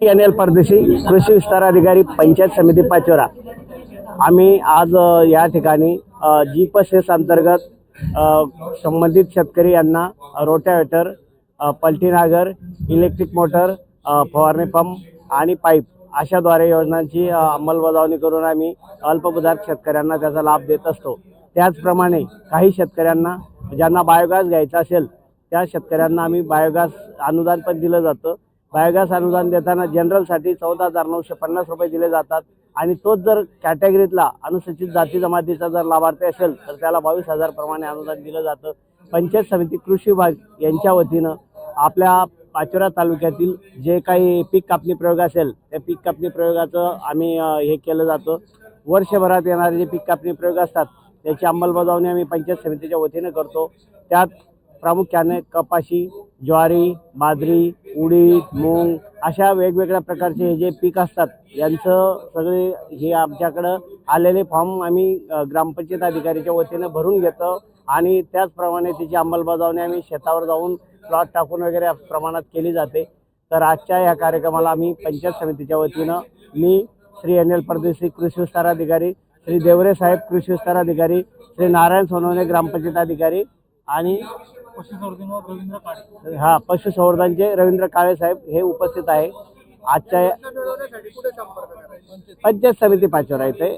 N L परदेशी कृषी विस्तार अधिकारी पंचायत समिती पाचोरा. आम्ही आज या ठिकाणी जी पसेस अंतर्गत संबंधित शेतकरी यांना रोटावेटर पल्टीनागर पलटीनागर इलेक्ट्रिक मोटर फवारणी पंप आणि पाईप अशाद्वारे योजनांची अंमलबजावणी करून आम्ही अल्पभूधारक शेतकऱ्यांना त्याचा लाभ देत असतो. त्याचप्रमाणे काही शेतकऱ्यांना ज्यांना बायोगॅस घ्यायचा असेल त्या शेतकऱ्यांना आम्ही बायोगॅस अनुदान पण दिलं जातं. बायोगॅस अनुदान देताना जनरलसाठी चौदा हजार नऊशे पन्नास रुपये दिले जातात. आणि तोच जर कॅटेगरीतला अनुसूचित जाती जमातीचा जर लाभार्थी असेल तर त्याला बावीस हजार प्रमाणे अनुदान दिलं जातं. पंचायत समिती कृषी विभाग यांच्या वतीनं आपल्या पाचोरा तालुक्यातील जे काही पीक कापणी प्रयोग असेल त्या पीक कापणी प्रयोगाचं आम्ही हे केलं जातं. वर्षभरात येणारे जे पीक कापणी प्रयोग असतात त्याची अंमलबजावणी आम्ही पंचायत समितीच्या वतीनं करतो. त्यात प्रामुख्याने कपाशी ज्वारी बाजरी उडीद मूग अशा वेगवेगळ्या प्रकारचे हे जे पीक असतात यांचं सगळे हे आमच्याकडं आलेले फॉर्म आम्ही ग्रामपंचायत अधिकारीच्या वतीनं भरून घेतो आणि त्याचप्रमाणे त्याची अंमलबजावणी आम्ही शेतावर जाऊन प्लॉट टाकून वगैरे प्रमाणात केली जाते. तर आजच्या या कार्यक्रमाला आम्ही पंचायत समितीच्या वतीनं मी श्री एन एल परदेशी कृषी विस्ताराधिकारी श्री देवरे साहेब कृषी विस्ताराधिकारी श्री नारायण सोनवणे ग्रामपंचायत अधिकारी आणि पशुसंवर्धन रवींद्र काळे. हा पशुसंवर्धनचे रवींद्र काळे साहेब हे उपस्थित आहे. आजच्या पंचायत समिती पाचोरा इथे.